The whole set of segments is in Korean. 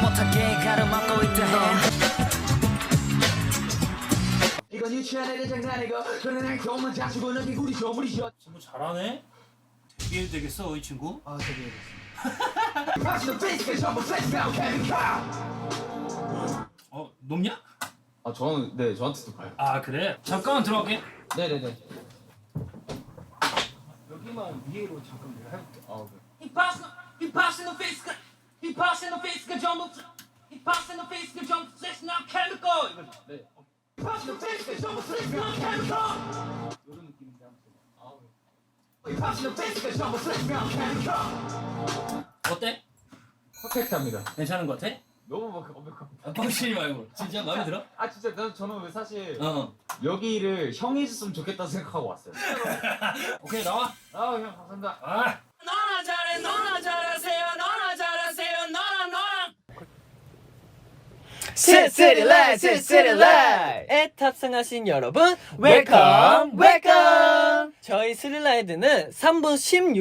못하게 가로막고 있다 해 이건 유치원애들 장난이고 그런 날 교문 자주고 너희 우리 조물이죠 친구 잘하네. 이게 되겠어 이 친구? 아 페이스가 전부 플렉스가 케미카 어 높냐? 아 저는 네 저한테도 봐요. 아 그래? 잠깐만 들어갈게. 네네네. 여기만 위로 잠깐 내가 해볼게. 아 네. He passing, he passing the face, 그 전부, he passing the face, 그 전부 플렉스 now chemical. 네. 파스는 페이스가 전부 느낌인데 페이스가 전부 플렉스가 케미카 어때? 퍼펙트합니다. 괜찮은 것 같아? 너무 막 완벽합니다. 아, 뻥치지 말고 진짜 마음에 들어? 아 진짜 나 저는 왜 사실 어. 여기를 형이 해줬으면 좋겠다 생각하고 왔어요. 오케이 나와. 아 형 감사합니다. 아. 시시리라이 시시리라이 에 탑승하신 여러분 웰컴 웰컴 저희 스릴라이드는 3분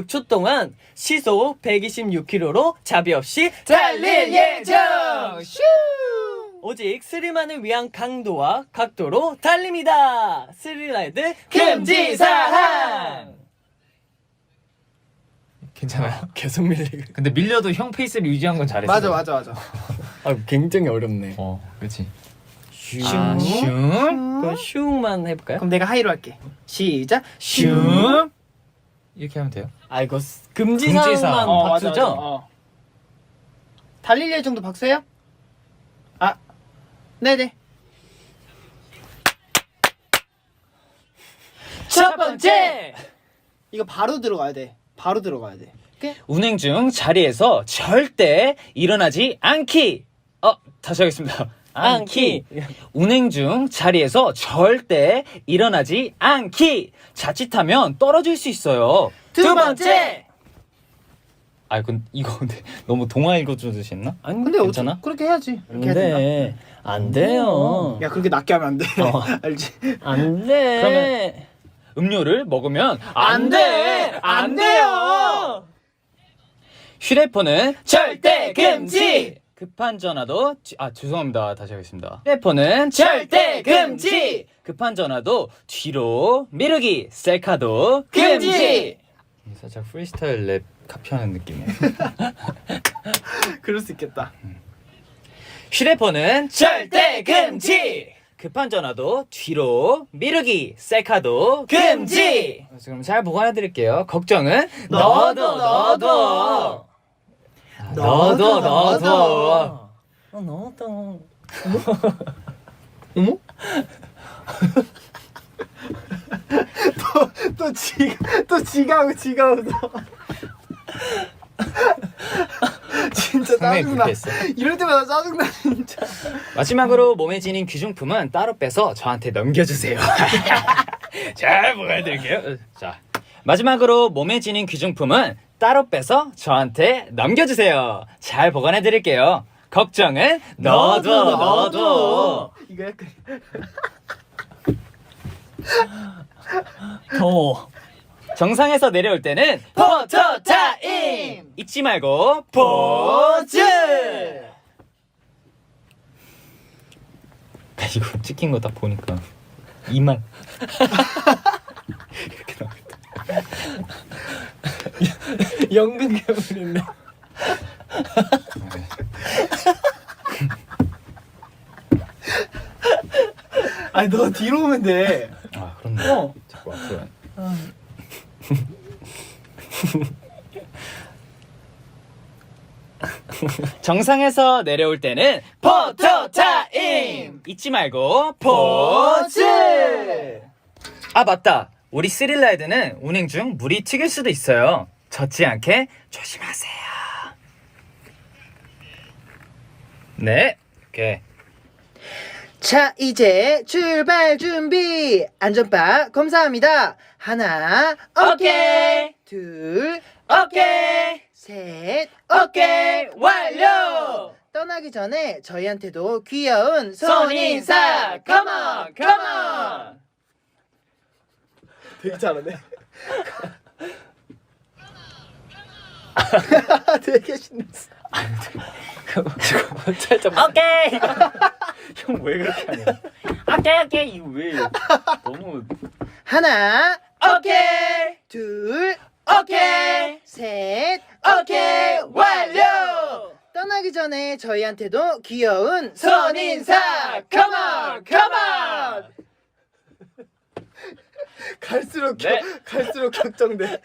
16초 동안 시속 126km로 자비 없이 달릴 예정. 슈! 오직 스릴만을 위한 강도와 각도로 달립니다. 스릴라이드 금지사항. 괜찮아요. 계속 밀리고 근데 밀려도 형 페이스를 유지한 건 잘했어. 맞아 맞아 맞아. 아 굉장히 어렵네 어, 그렇지. 슝 아, 슝, 그럼 슝만 해볼까요? 그럼 내가 하이로 할게. 시작. 슝. 이렇게 하면 돼요. 아 이거 금지사항만 금지사항. 어, 맞아, 박수죠? 맞아. 어. 달릴 예정도 박수예요? 아, 네네. 첫 번째 이거 바로 들어가야 돼. 바로 들어가야 돼. 오케이? 운행 중 자리에서 절대 일어나지 않기. 어, 다시 하겠습니다. 않기. 운행 중 자리에서 절대 일어나지 않기. 자칫하면 떨어질 수 있어요. 두 번째 아, 근 이거 근데 너무 동화 읽어주듯이 했나? 아니 근데 어쩌 괜찮아? 그렇게 해야지. 이렇게 해야 된다. 안돼 안 돼요 야 그렇게 낮게 하면 안 돼. 어. 알지? 안돼 그러면 음료를 먹으면 안 돼! 안 돼요! 휴대폰은 절대 금지! 급한 전화도 뒤- 아 죄송합니다. 다시 하겠습니다. 휴대폰은 절대 금지! 급한 전화도 뒤로 미루기. 셀카도 금지! 살짝 프리스타일 랩 카피하는 느낌이에요. 그럴 수 있겠다. 휴대폰은 절대 금지! 급한 전화도 뒤로 미루기. 셀카도 금지! 그럼 잘 보관해 드릴게요. 걱정은 너도 너도 너도 너도 어 너도 어머? 또, 또 지가, 또 지가 지가 웃어. 진짜 상당히 짜증나. 불쾌했어. 이럴 때마다 짜증나, 진짜. 마지막으로 몸에 지닌 귀중품은 따로 빼서 저한테 넘겨주세요 잘 보관해 드릴게요 자 마지막으로 몸에 지닌 귀중품은 따로 빼서 저한테 넘겨주세요. 잘 보관해 드릴게요. 걱정은 너도 너도 이거 약간. 더워 정상에서 내려올 때는 포토 타임! 잊지 말고 포즈! 이거 찍힌 거딱 보니까 이만 이렇게 나오겠다 연극 괴물인데 아니, 너 뒤로 오면 돼. 아 그렇네. 어. 자꾸 앞으로 정상에서 내려올 때는 포토 타임! 잊지 말고 포즈! 아 맞다. 우리 스릴라이드는 운행 중 물이 튀길 수도 있어요 젖지 않게 조심하세요. 네 오케이 자, 이제 출발 준비. 안전바 검사합니다. 하나, 오케이. 둘, 오케이. 셋, 오케이. 완료. 떠나기 전에 저희한테도 귀여운 손인사. 컴온 컴온 되게 잘하네. 되게 신났어. 살짝 오케이. 형 왜 그렇게 하냐? 오케이 오케이 이거 왜 너무 하나, 오케이. 둘, 오케이. 셋, 오케이. 완료. 떠나기 전에 저희한테도 귀여운 선인사. 컴온, 컴온. 갈수록 네. 갈수록 걱정돼.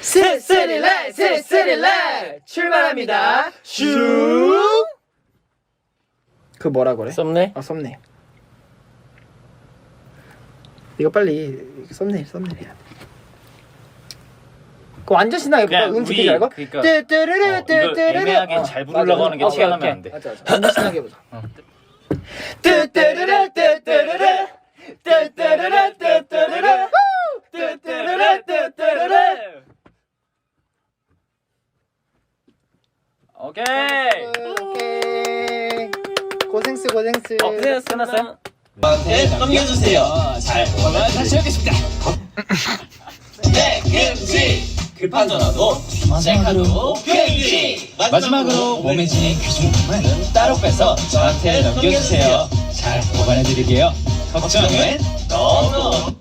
스리스리라이 스리스리라이 출발합니다. 슝. 그 뭐라 그래? 썸네 아 썸네일. 이거 빨리 썸네일 썸네일이야. 그 완전 신나게 그냥? 음 우리 알고? 그러니까 뜨뜨르르 어, 뜨뜨르르 애매하게 어, 잘. 부르려고 하는 게 티가 나면. 안 돼. 맞아 맞아. 완전 신나게 해보자. 뜨뜨르르 뜨뜨르르 뜨뜨르르 뜨뜨르르 뜨뜨르르 뜨뜨르르 오케이. 오케이. 고생스 고생스. 어, 끝났어요? 넘겨주세요. 잘 보면 다시 오겠습니다. 네, 금지. 급한 전화도 체크하도 금지. 마지막으로 몸에 지닌 귀중품은 따로 빼서 저한테 넘겨주세요. 잘 보관해드릴게요. 걱정은 너무.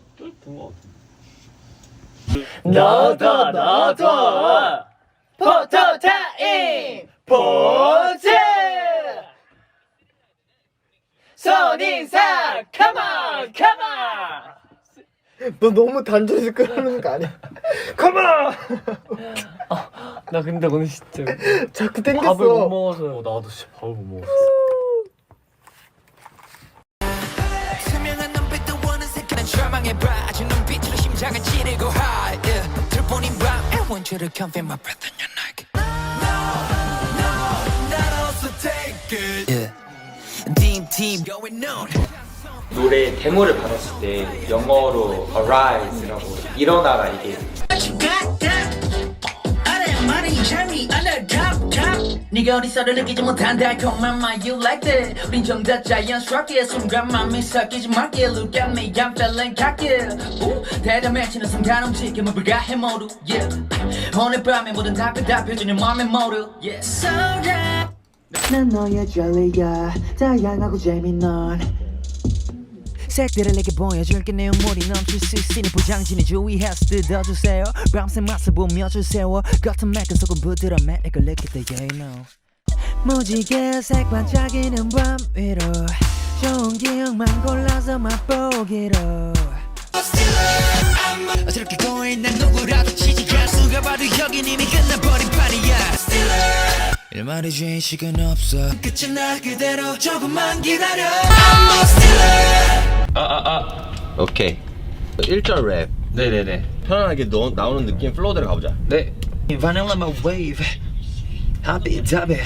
너도 너도. 포토 타임. 포즈. 선인사 컴온 컴온 너 너무 단조해서 끄는 거 아니야? 컴온 나 근데 오늘 진짜 자꾸 밥을 못 땡겼어. 먹어서 나도 진짜 밥을 못 먹었어 심장을 찌르고 high yeah. 들보닌 밤 I want you to confirm my breath in your neck No, no, not also take it yeah. Team, team going on 노래 데모를 받았을 때 영어로 arise라고 일어나라 이게 네가 어디서를 느끼지 못한 달콤한 맛 you like that? 우린 정답 자연스럽게 순간맘이 섞이지 말게 Look at me I'm feeling cocky. Ooh, 대담해지는 순간 움직임을 불가해 모두 yeah. 오늘 밤에 모든 답을 답해주는 맘의 모두 yeah. So right. 난 너의 젤리야 다양하고 재미난 색들을 내게 보여줄게 내 눈물이 넘칠 수 있으니 포장지는 주의해서 뜯어주세요. 밤새 맛을 보며 줄 세워 겉은 맑은 속은 부드러운 매력을 느낄 때 you know. 무지개 색 반짝이는 밤 위로 좋은 기억만 골라서 맛보기로. 어저렇게 고인 난 누구라도 치지가 수가 봐도 여긴 이미 끝나버린 판이야. 일말의 죄의식은 없어. 끝은 나 그대로 조금만 기다려. I'm a stealer 오케이 1절 랩 네네네. 편안하게 너, 나오는 느낌 플로우대로 가보자 네. Vanilla my wave Happy dabby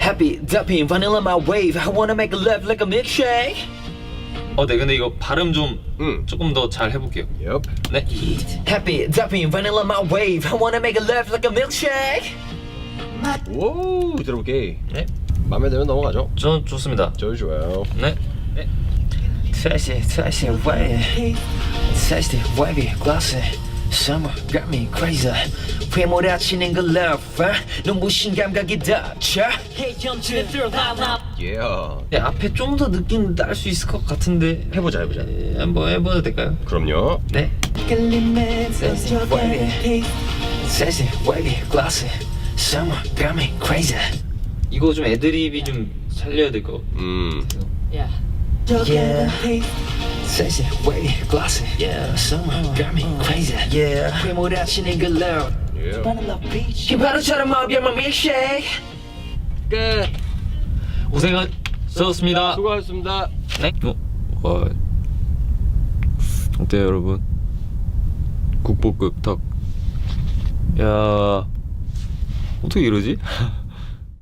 Happy dapping Vanilla my wave I wanna make love like a milkshake 어, 네, 근데 이거 발음 좀응 조금 더 잘 해볼게요. 엽. 네. Happy dapping Vanilla my wave I wanna make love like a milkshake 오 들어볼게 네. 마음에 들면 넘어가죠 저 좋습니다. 저 좋아요 네. Tasty, tasty, wavy Tasty, wavy, glossy Summer got me crazy 휘몰아치는 그 love 눈부신 감각이 닿쳐 Hey young drifter, 예 네, 앞에 좀 더 느낌 날 수 있을 것 같은데 해보자 해보자 네, 한번 해봐도 될까요? 그럼요 네. Tasty, wavy Tasty, wavy, glossy Summer got me crazy 이거 좀 애드립이 좀 살려야 될 거. 음 Yeah. Sexy, wavy, glossy. Yeah. Summer got me crazy. Yeah. 그 love. 예. 휘파람처럼 up, you're my milkshake. 끝 고생하셨습니다. 수고하셨습니다 네. 어, 어, 어때요, 여러분? 국보급 덕. 야, 어떻게 이러지?